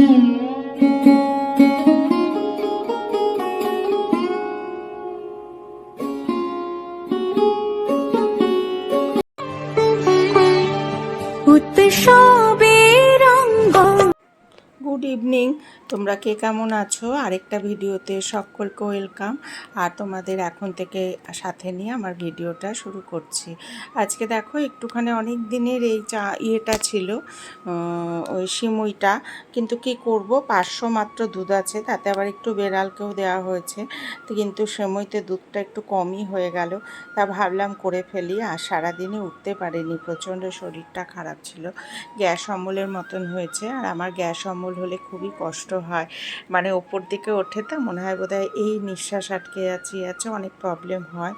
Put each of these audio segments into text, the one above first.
Mm-hmm. তোমরা কে কেমন আছো? আরেকটা ভিডিওতে সকলকে ওয়েলকাম। আর তোমাদের এখন থেকে সাথে নিয়ে আমার ভিডিওটা শুরু করছি। আজকে দেখো, একটুখানি অনেক দিনের এই চা, ইয়েটা ছিল ওই সিমুইটা। কিন্তু কি করব? পাঁচশো মাত্র দুধ আছে, তাতে আবার একটু বেড়ালকেও দেওয়া হয়েছে। কিন্তু সিমুইতে দুধটা একটু কমই হয়ে গেল। তা ভাবলাম করে ফেলি, আর সারাদিনে উঠতে পারিনি। প্রচণ্ড শরীরটা খারাপ ছিল। গ্যাস অম্বলের মতন হয়েছে, আর আমার গ্যাস অম্বল হলে খুবই কষ্ট হয়। মানে ওপর দিকে ওঠে তো, মনে হয় বোধহয় এই নিঃশ্বাস আটকে যাচ্ছে আছে, অনেক প্রবলেম হয়।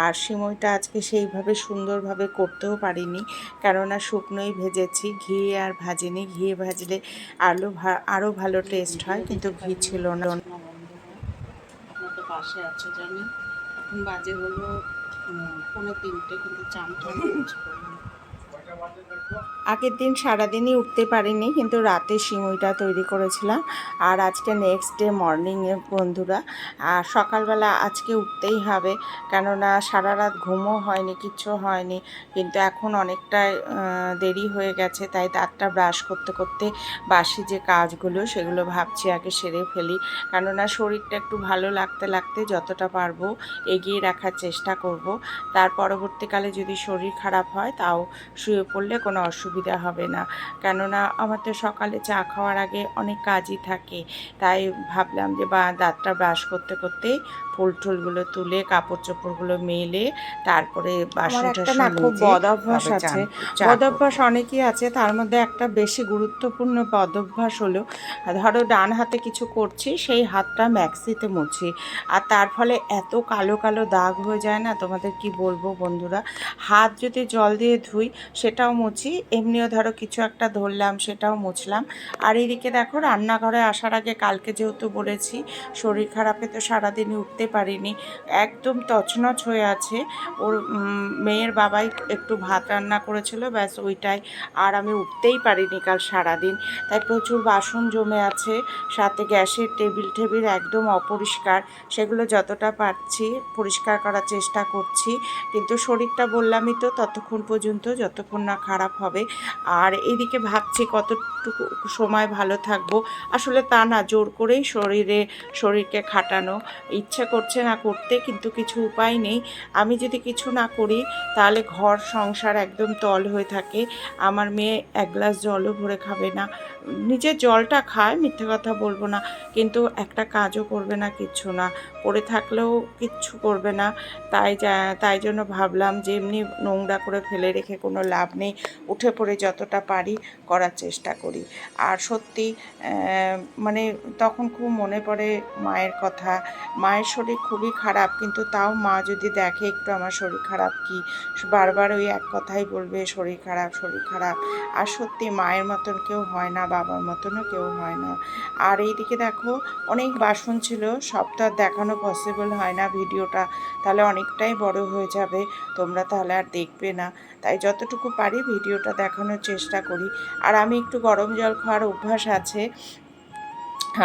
আর সিমইটা আজকে সেইভাবে সুন্দরভাবে করতেও পারিনি। কেননা শুকনোই ভেজেছি, ঘি আর ভাজিনি। ঘি ভাজলে আলু আরও ভালো টেস্ট হয়, কিন্তু ঘি ছিল না। পাশে আছে জানি এখন বাজে হলো পৌনে তিনটে, কিন্তু চান আগের দিন সারাদিনই উঠতে পারিনি, কিন্তু রাতে সিমুইটা তৈরি করেছিলাম। আর আজকে নেক্সট ডে মর্নিংয়ে বন্ধুরা, আর সকালবেলা আজকে উঠতেই হবে, কেননা সারা রাত ঘুমও হয়নি, কিচ্ছু হয়নি, কিন্তু এখন অনেকটাই দেরি হয়ে গেছে, তাই দাঁতটা ব্রাশ করতে করতে বাসি যে কাজগুলো, সেগুলো ভাবছি আগে সেরে ফেলি, কেননা শরীরটা একটু ভালো লাগতে লাগতে যতটা পারব এগিয়ে রাখার চেষ্টা করব। তার পরবর্তীকালে যদি শরীর খারাপ হয়, তাও শুয়ে পড়লে কোনো অসুবিধা হবে না। কেননা আমার তো সকালে চা খাওয়ার আগে অনেক কাজই থাকে। তাই ভাবলাম যে বা দাঁতটা ব্রাশ করতে করতে ফুল টুলগুলো তুলে কাপড় চোপড়গুলো মেলে তারপরে বাসনটা না খুব মেজে বদ অভ্যাস তারপরে আছে। চান- চা বদ অভ্যাস অনেকই আছে। তার মধ্যে একটা বেশি গুরুত্বপূর্ণ বদ অভ্যাস হলো ধরো ডান হাতে কিছু করছি সেই হাতটা ম্যাক্সিতে মুছি। আর তার ফলে এত কালো কালো দাগ হয়ে যায় না? তোমাদের কি বলব বন্ধুরা? হাত যদি জল দিয়ে ধুই সেটাও মুছি। এমনিও ধরো কিছু একটা ধরলাম, সেটাও মুছলাম। আর এদিকে দেখো, রান্নাঘরে আসার আগে কালকে যেহেতু বলেছি, শরীর খারাপে তো সারাদিনই উঠতে পারিনি। একদম তছনছ হয়ে আছে। ওর মেয়ের বাবাই একটু ভাত রান্না করেছিল, ব্যাস ওইটাই। আর আমি উঠতেই পারিনি কাল সারাদিন। তাই প্রচুর বাসন জমে আছে, সাথে গ্যাসের টেবিল টেবিল একদম অপরিষ্কার। সেগুলো যতটা পারছি পরিষ্কার করার চেষ্টা করছি। কিন্তু শরীরটা বললামই তো, ততক্ষণ পর্যন্ত, যতক্ষণ না খারাপ হবে। আর এইদিকে ভাবছি কতটুকু সময় ভালো থাকব। আসলে তা না, জোর করেই শরীরে, শরীরকে খাটানো। ইচ্ছে করছে না করতে, কিন্তু কিছু উপায় নেই। আমি যদি কিছু না করি, তাহলে ঘর, সংসার একদম তল হয়ে থাকে। আমার মেয়ে এক গ্লাস জলও ভরে খাবে না। নিজের জলটা খায়, মিথ্যে কথা বলব না। কিন্তু একটা কাজও করবে না কিচ্ছু না। পড়ে থাকলেও কিচ্ছু করবে না। তাই তাই জন্য ভাবলাম যে এমনি নোংরা করে ফেলে রেখে কোনো লাভ নেই উঠে পড়ে যতটা পারি করার চেষ্টা করি। আর সত্যি মানে তখন খুব মনে পড়ে মায়ের কথা। মায়ের শরীর খুবই খারাপ, কিন্তু তাও মা যদি দেখে একটু আমার শরীর খারাপ কি? বারবার ওই এক কথাই বলবে, শরীর খারাপ শরীর খারাপ। আর সত্যি মায়ের মতন কেউ হয় না, বাবার মতনও কেউ হয় না। আর এইদিকে দেখো, অনেক বাসন ছিল, সব তো আর দেখানো পসিবল হয় না ভিডিওটা। তাহলে অনেকটাই বড় হয়ে যাবে, তোমরা তাহলে আর দেখবে না। তাই যতটুকু পারি, ভিডিওটা দেখানোর চেষ্টা করি। আর আমি একটু গরম জল খাওয়ার অভ্যাস আছে।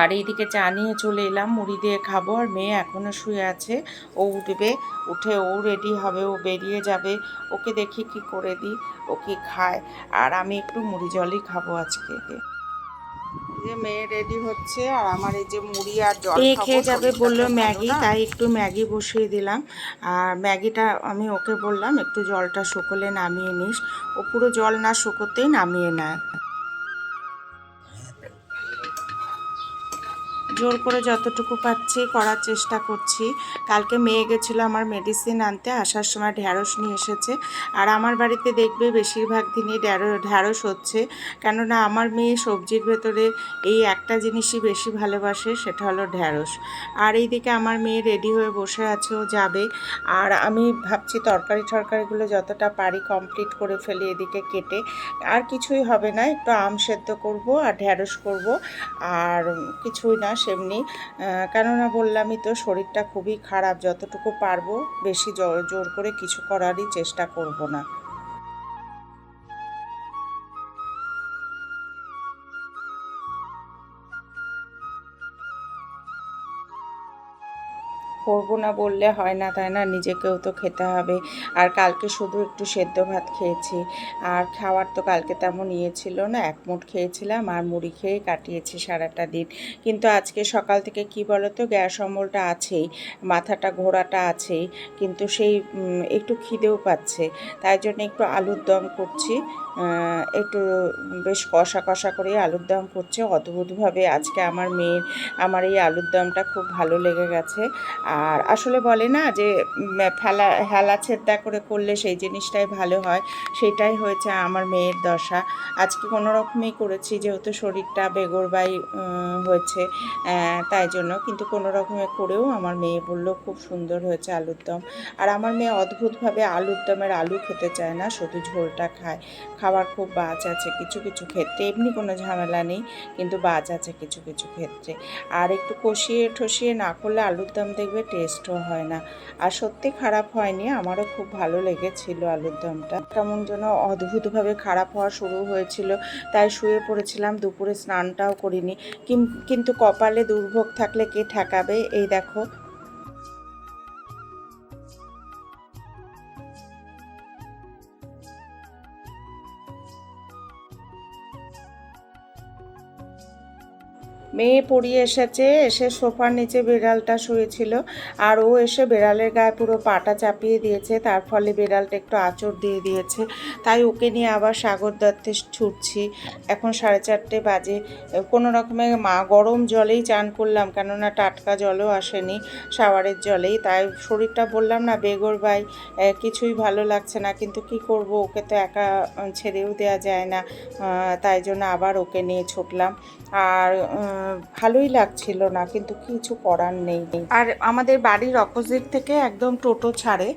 আর এইদিকে চা নিয়ে চলে এলাম, মুড়ি দিয়ে খাব। আর মেয়ে এখনও শুয়ে আছে, ও উঠবে, উঠে ও রেডি হবে, ও বেরিয়ে যাবে। ওকে দেখি কি করে দিই, ও কি খায়। আর আমি একটু মুড়ি জলই খাব আজকে। যে মেয়ে রেডি হচ্ছে আর আমার এই যে মুড়ি আর জল এ খেয়ে যাবে বলল ম্যাগি তাই একটু ম্যাগি বসিয়ে দিলাম। আর ম্যাগিটা আমি ওকে বললাম একটু জলটা শুকোলে নামিয়ে নিস। ও পুরো জল না শুকোতেই নামিয়ে নেয়। জোর করে যতটুকু পাচ্ছি করার চেষ্টা করছি। কালকে মেয়ে গেছিল আমার মেডিসিন আনতে, আসার সময় ঢ্যাঁড়স নিয়ে এসেছে। আর আমার বাড়িতে দেখবে বেশিরভাগ দিনই ঢ্যাঁড়ো ঢ্যাঁড়স হচ্ছে। কেননা আমার মেয়ে সবজির ভেতরে এই একটা জিনিসই বেশি ভালোবাসে, সেটা হলো ঢ্যাঁড়স আর এইদিকে আমার মেয়ে রেডি হয়ে বসে আছে, ও যাবে। আর আমি ভাবছি তরকারি টরকারিগুলো যতটা পারি কমপ্লিট করে ফেলি এদিকে কেটে। আর কিছুই হবে না, একটু আম সেদ্ধ করব আর ঢ্যাঁড়স করব। আর কিছুই না, সেমনি। কেননা বললামই তো শরীরটা খুবই খারাপ। যতটুকু পারব বেশি জোর করে কিছু করারই চেষ্টা করব না। করব না বললে হয় না, তাই না? নিজেকেও তো খেতে হবে। আর কালকে শুধু একটু সেদ্ধ ভাত খেয়েছি। আর খাওয়ার তো কালকে তেমন ইয়ে ছিল না এক মুঠ খেয়েছিলাম আর মুড়ি খেয়ে কাটিয়েছি সারাটা দিন। কিন্তু আজকে সকাল থেকে কি বলো তো গ্যাস অম্বলটা আছেই, মাথাটা ঘোরাটা আছেই, কিন্তু সেই একটু খিদেও পাচ্ছে। তাই জন্য একটু আলুর দম করছি। একটু বেশ কষা কষা করে আলুর দম করছে। অদ্ভুতভাবে আজকে আমার মেয়ের, আমার এই আলুর দমটা খুব ভালো লেগে গেছে। আর আসলে বলে না যে ফেলা, হেলা ছেদ্দা করে করলে সেই জিনিসটাই ভালো হয়। সেটাই হয়েছে আমার মেয়ের দশা। আজকে কোনো রকমই করেছি, যেহেতু শরীরটা বেগরবাই হয়েছে তাই জন্য। কিন্তু কোনো রকমে করেও আমার মেয়ে বলল, খুব সুন্দর হয়েছে আলুর দম। আর আমার মেয়ে অদ্ভুতভাবে আলুর দমের আলু খেতে চায় না, শুধু ঝোলটা খায়। খাবার খুব বাজ আছে, কিছু কিছু ক্ষেত্রে। এমনি কোনো ঝামেলা নেই, কিন্তু বাজ আছে কিছু কিছু ক্ষেত্রে। আর একটু কষিয়ে ঠসিয়ে না করলে আলুর দম দেখবে টেস্টও হয় না। আর সত্যি খারাপ হয়নি, আমারও খুব ভালো লেগেছিল আলুর দমটা। কেমন যেন অদ্ভুতভাবে খারাপ হওয়া শুরু হয়েছিল, তাই শুয়ে পড়েছিলাম, দুপুরে স্নানটাও করিনি। কিন্তু কপালে দুর্ভোগ থাকলে কে ঠেকাবে? এই দেখো। মেয়ে পড়িয়ে এসেছে, এসে সোফার নিচে বিড়ালটা শুয়েছিল আর ও এসে বিড়ালের গায়ে পুরো পাটা চাপিয়ে দিয়েছে, তার ফলে বিড়ালটা একটু আঁচড় দিয়ে দিয়েছে। তাই ওকে নিয়ে আবার সাগর দত্তে ছুটছি। এখন সাড়ে চারটে বাজে। কোনো রকমে মা, গরম জলেই চান করলাম কেননা টাটকা জলও আসেনি, শাওয়ারের জলেই। তাই শরীরটা বললাম, না বেগর ভাই কিছুই ভালো লাগছে না, কিন্তু কি করব? ওকে তো একা, ছেড়েও দেওয়া যায় না। তাই জন্য আবার ওকে নিয়ে ছুটলাম। আর ভালোই লাগছিল না, কিন্তু কিছু করার নেই। আর আমাদের বাড়ির অপোজিট থেকে একদম টোটো ছাড়ে,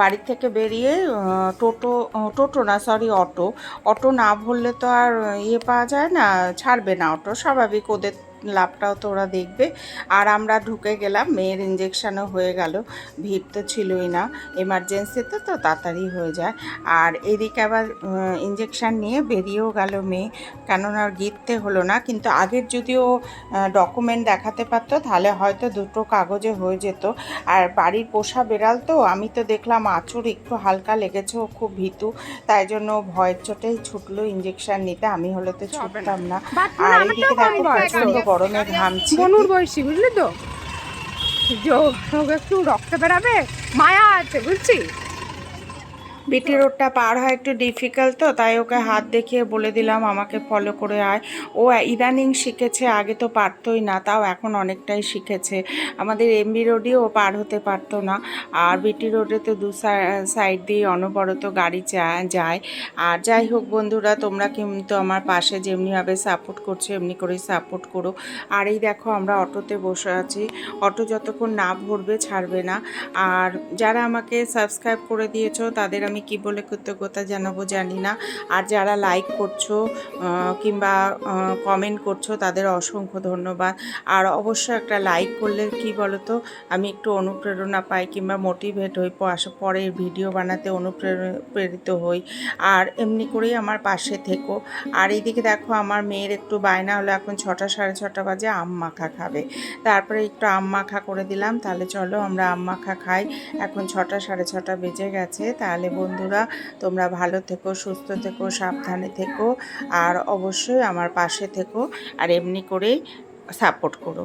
বাড়ি থেকে বেরিয়ে টোটো টোটো না সরি অটো। অটো না ভরলে তো আর ইয়ে পাওয়া যায় না, ছাড়বে না অটো, স্বাভাবিক ওদের লাভটাও তো ওরা দেখবে। আর আমরা ঢুকে গেলাম মেয়ের ইঞ্জেকশানও হয়ে গেল। ভিড় তো ছিলই না এমার্জেন্সিতে তো তাড়াতাড়ি হয়ে যায়। আর এদিকে আবার ইঞ্জেকশান নিয়ে বেরিয়েও গেল মেয়ে। কেননা গিরতে হলো না কিন্তু আগের যদি ও ডকুমেন্ট দেখাতে পারতো তাহলে হয়তো দুটো কাগজে হয়ে যেত। আর বাড়ির পোষা বেড়াল তো আমি তো দেখলাম আঁচড় একটু হালকা লেগেছে ও খুব ভীতু। তাই জন্য ভয়ের চোটেই ছুটলো ইঞ্জেকশন নিতে আমি হলে তো ছুটতাম না। আর এইদিকে দেখো প্রচণ্ড গরমে ঘামছি বনুর বয়সী বুঝলি তো? ওকে একটু রক্ত বেরাবে মায়া আছে বুঝছি বিটি রোডটা পার হয় একটু ডিফিকাল্ট তো, তাই ওকে হাত দেখিয়ে বলে দিলাম, আমাকে ফলো করে আয়। ও ইদানিং শিখেছে, আগে তো পারতোই না, তাও এখন অনেকটাই শিখেছে। আমাদের এমবি রোডেও ও পার হতে পারতো না। আর বিটি রোডে তো দু সাইড দিয়ে অনবরত গাড়ি যায়। আর যাই হোক বন্ধুরা, তোমরা কিন্তু আমার পাশে যেমনিভাবে সাপোর্ট করছ, এমনি করেই সাপোর্ট করো। আর এই দেখো, আমরা অটোতে বসে আছি। অটো যতক্ষণ না ভরবে, ছাড়বে না। আর যারা আমাকে সাবস্ক্রাইব করে দিয়েছ, তাদের আমি কি বলে কৃতজ্ঞতা জানাব জানি না। আর যারা লাইক করছ কিংবা কমেন্ট করছ, তাদের অসংখ্য ধন্যবাদ। আর অবশ্যই একটা লাইক করলে কি বলো তো আমি একটু অনুপ্রেরণা পাই কিংবা মোটিভেট হই পরের ভিডিও বানাতে অনুপ্রেরিত হই। আর এমনি করেই আমার পাশে থেকো। আর এইদিকে দেখো, আমার মেয়ের একটু বায়না হলো, এখন ছটা, সাড়ে ছটা বাজে, আম মাখা খাবে। তারপরে একটু আম মাখা করে দিলাম, তাহলে চলো আমরা আম মাখা খাই। এখন ছটা, সাড়ে ছটা বেজে গেছে, তাহলে বন্ধুরা, তোমরা ভালো থেকো, সুস্থ থেকো, সাবধানে থেকো, আর অবশ্যই আমার পাশে থেকো, আর এমনি করেই সাপোর্ট করো।